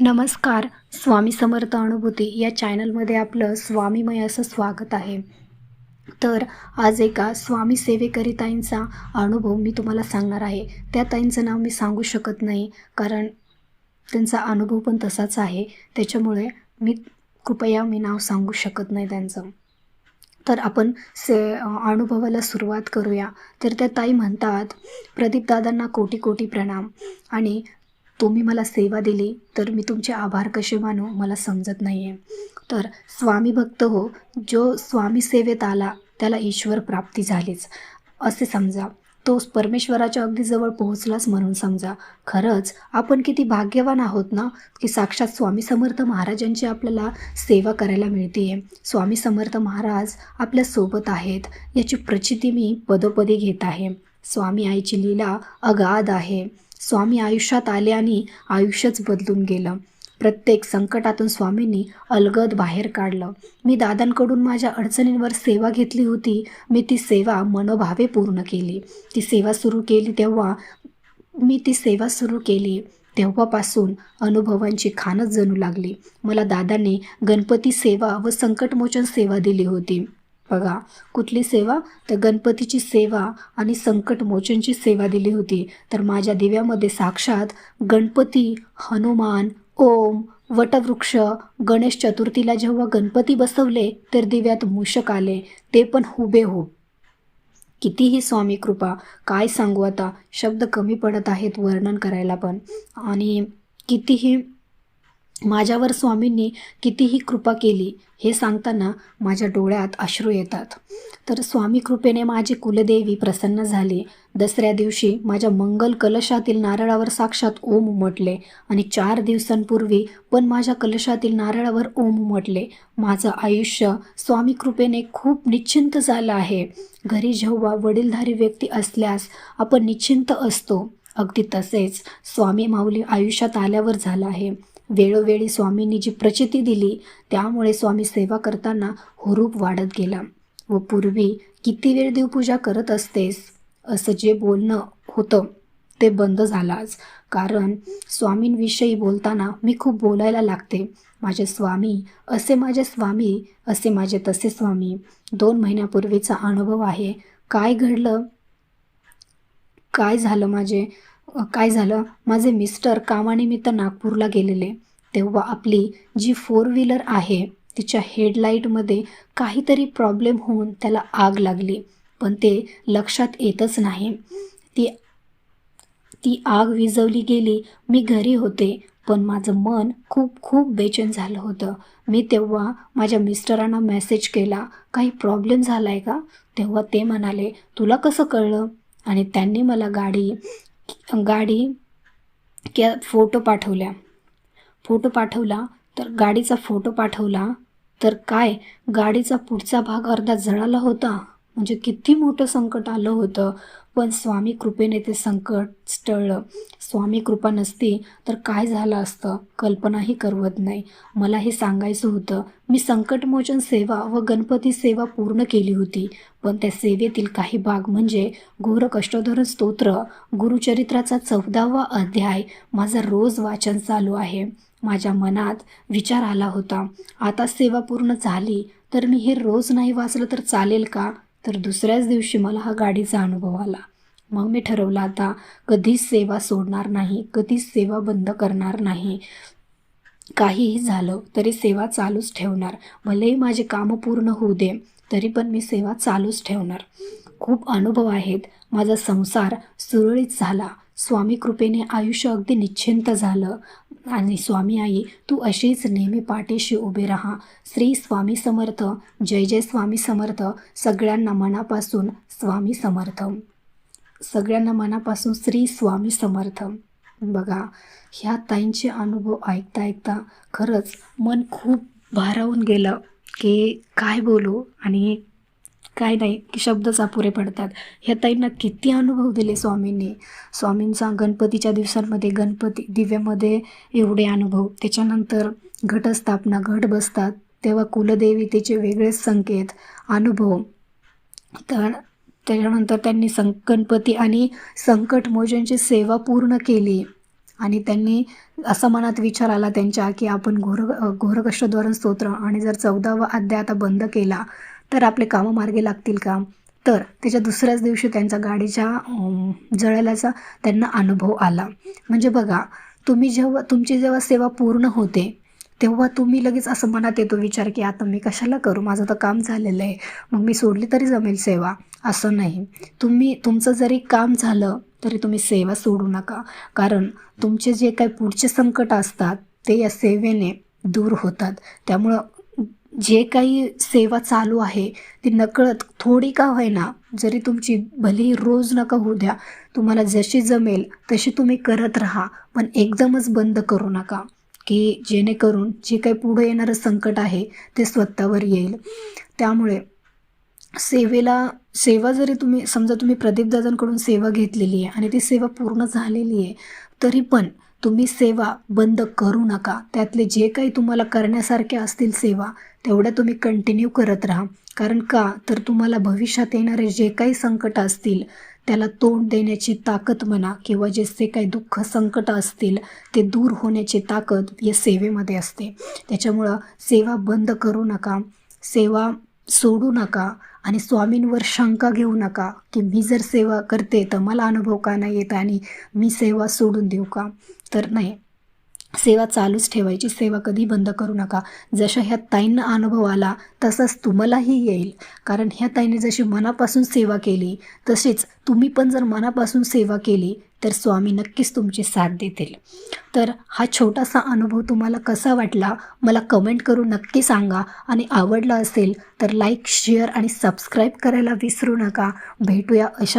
नमस्कार स्वामी समर्थ अनुभूती या चॅनलमध्ये आपलं स्वामीमय असं स्वागत आहे. तर आज एका स्वामी सेवेकरिताईंचा अनुभव मी तुम्हाला सांगणार आहे. त्या ताईंचं नाव मी सांगू शकत नाही कारण त्यांचा अनुभव पण तसाच आहे. त्याच्यामुळे मी कृपया मी नाव सांगू शकत नाही त्यांचं. तर आपण से अनुभवाला सुरुवात करूया. तर त्या ताई म्हणतात प्रदीपदादांना कोटी कोटी प्रणाम. आणि तुम्ही मला सेवा दिली तर मी तुमचे आभार कसे मानू मला समजत नाही आहे तर स्वामी भक्त हो जो स्वामी सेवेत आला त्याला ईश्वर प्राप्ती झालीच. असे समजा. तो परमेश्वराच्या अगदी जवळ पोहोचलाच म्हणून समजा. खरंच आपण किती भाग्यवान आहोत ना की साक्षात स्वामी समर्थ महाराजांची आपल्याला सेवा करायला मिळते आहे स्वामी समर्थ महाराज आपल्यासोबत आहेत याची प्रचिती मी पदोपदी घेत आहे. स्वामी आईची लीला अगाध आहे. स्वामी आयुष्यात आले आणि आयुष्यच बदलून गेलं. प्रत्येक संकटातून स्वामींनी अलगद बाहेर काढलं. मी दादांकडून माझ्या अडचणींवर सेवा घेतली होती. मी ती सेवा मनोभावे पूर्ण केली. ती सेवा सुरू केली तेव्हा मी ती सेवा सुरू केली. तेव्हापासून अनुभवांची खानच जणू लागली. मला दादांनी गणपती सेवा व संकटमोचन सेवा दिली होती. बघा कुठली सेवा? तर गणपतीची सेवा आणि संकटमोचनची सेवा दिली होती. तर माझ्या दिव्यामध्ये साक्षात गणपती हनुमान ओम वटवृक्ष गणेश चतुर्थीला जेव्हा गणपती बसवले तर दिव्यात मूषक आले. ते पण हुबेहूब. कितीही स्वामी कृपा काय सांगू आता? शब्द कमी पडत आहेत वर्णन करायला पण. आणि कितीही माझ्यावर स्वामींनी कितीही कृपा केली हे सांगताना माझ्या डोळ्यात अश्रू येतात. तर स्वामी कृपेने माझी कुलदेवी प्रसन्न झाली. दसऱ्या दिवशी माझ्या मंगल कलशातील नारळावर साक्षात ओम उमटले आणि चार दिवसांपूर्वी पण माझ्या कलशातील नारळावर ओम उमटले. माझं आयुष्य स्वामी कृपेने खूप निश्चिंत झालं आहे. घरी जेव्हा वडीलधारी व्यक्ती असल्यास आपण निश्चिंत असतो. अगदी तसेच स्वामी माऊली आयुष्यात आल्यावर झालं आहे. वेळोवेळी स्वामींनी जी प्रचिती दिली त्यामुळे स्वामी सेवा करताना हुरूप वाढत गेला. व पूर्वी किती वेळ देवपूजा करत असतेस? असं जे बोलणं होतं ते बंद झालं आज कारण स्वामींविषयी बोलताना मी खूप बोलायला लागते. माझे स्वामी असे माझे स्वामी असे माझे तसे स्वामी. दोन महिन्यापूर्वीचा अनुभव आहे. काय घडलं? काय झालं माझे? काय झालं? माझे मिस्टर कामानिमित्त नागपूरला गेलेले. तेव्हा आपली जी फोर व्हीलर आहे तिच्या हेडलाईटमध्ये काहीतरी प्रॉब्लेम होऊन त्याला आग लागली. पण ते लक्षात येतच नाही. ती ती आग विझवली गेली. मी घरी होते पण माझं मन खूप खूप बेचैन झालं होतं. मी तेव्हा माझ्या मिस्टरांना मेसेज केला काही प्रॉब्लेम झाला आहे का? तेव्हा ते म्हणाले तुला कसं कळलं? आणि त्यांनी मला गाडी गाडी क्या फोटो पाठवल्या. फोटो पाठवला तर गाडीचा फोटो पाठवला तर काय? गाडीचा पुढचा भाग अर्धा जळाला होता. म्हणजे किती मोठं संकट आलं होतं. पण स्वामी कृपेने ते संकट टळलं. स्वामी कृपा नसती तर काय झालं असतं? कल्पनाही करवत नाही. मला हे सांगायचं होतं मी संकटमोचन सेवा व गणपती सेवा पूर्ण केली होती. पण त्या सेवेतील काही भाग म्हणजे घोर कष्टोधर स्तोत्र गुरुचरित्राचा चौदावा अध्याय माझं रोज वाचन चालू आहे. माझ्या मनात विचार आला होता आता सेवा पूर्ण झाली तर मी हे रोज नाही वाचलं तर चालेल का? तर दुसऱ्याच दिवशी मला हा गाडीचा अनुभव आला. मग मी ठरवलं आता कधीच सेवा सोडणार नाही कधीच सेवा बंद करणार नाही. काहीही झालं तरी सेवा चालूच ठेवणार. भलेही माझे कामं पूर्ण होऊ दे तरी पण मी सेवा चालूच ठेवणार. खूप अनुभव आहेत. माझा संसार सुरळीत झाला. स्वामी कृपेने आयुष्य अगदी निश्चिंत झालं. आणि स्वामी आई तू अशीच नेहमी पाठीशी उभे राहा. श्री स्वामी समर्थ. जय जय स्वामी समर्थ. सगळ्यांना मनापासून स्वामी समर्थ. सगळ्यांना मनापासून श्री स्वामी समर्थ. बघा ह्या ताईंचे अनुभव ऐकता ऐकता खरंच मन खूप भारावून गेलं की काय बोलू? आणि काय नाही की शब्दच अपुरे पडतात. ह्या ताईंना किती अनुभव दिले स्वामींनी. स्वामींचा गणपतीच्या दिवसांमध्ये गणपती दिव्यामध्ये एवढे अनुभव. त्याच्यानंतर घटस्थापना घट बसतात. तेव्हा कुलदेवीतेचे वेगळेच संकेत अनुभव. तर त्याच्यानंतर त्यांनी सं गणपती आणि संकटमोजनची सेवा पूर्ण केली. आणि त्यांनी असा मनात विचार आला त्यांच्या की आपण घोर घोरकष्टद्वारण स्तोत्र आणि जर चौदावा अध्याय आता बंद केला तर आपले कामं मार्गे लागतील का? तर त्याच्या दुसऱ्याच दिवशी त्यांचा गाडीच्या अं, जळाल्याचा त्यांना अनुभव आला. म्हणजे बघा तुम्ही जेव्हा तुमची जेव्हा सेवा पूर्ण होते तेव्हा तुम्ही लगेच असं मनात येतो विचार की आता मी कशाला करू? माझं तर काम झालेलं आहे. मग मी सोडली तरी जमेल सेवा. असं नाही. तुम्ही तुमचं जरी काम झालं तरी तुम्ही सेवा सोडू नका. कारण तुमचे जे काही पुढचे संकट असतात ते या सेवेने दूर होतात. त्यामुळं जे काही सेवा चालू आहे ती नकळत थोडी का होईना जरी तुमची भलेही रोज नका होऊ द्या तुम्हाला जशी जमेल तशी तुम्ही करत राहा पण एकदमच बंद करू नका की जेणेकरून जे काही पुढे येणारं संकट आहे ते स्वतःवर येईल. त्यामुळे सेवेला सेवा जरी तुम्ही समजा तुम्ही प्रदीपदादांकडून सेवा घेतलेली आहे आणि ती सेवा पूर्ण झालेली आहे तरी पण तुम्ही सेवा बंद करू नका. त्यातले जे काही तुम्हाला करण्यासारखे असतील सेवा तेवढ्या तुम्ही कंटिन्यू करत राहा. कारण का? तर तुम्हाला भविष्यात येणारे जे काही संकट असतील त्याला तोंड देण्याची ताकद म्हणा किंवा जे जे काही दुःख संकट असतील ते दूर होण्याची ताकद या सेवेमध्ये असते. त्याच्यामुळं सेवा बंद करू नका. सेवा सोडू नका. आणि स्वामींवर शंका घेऊ नका. की मी जर सेवा करते तर मला अनुभव का नाही येत आणि मी सेवा सोडून देऊ का? तर नाही. सेवा चालूच ठेवायची. सेवा कधी बंद करू नका. जशा ह्या ताईंना अनुभव आला तसाच तुम्हालाही येईल. कारण ह्या ताईने जशी मनापासून सेवा केली तशीच तुम्ही पण जर मनापासून सेवा केली तर स्वामी नक्कीच तुमची साथ देतील. तर हा छोटासा अनुभव तुम्हाला कसा वाटला? मला कमेंट करून नक्की सांगा. आणि आवडला असेल तर लाईक शेअर आणि सबस्क्राईब करायला विसरू नका. भेटूया अशा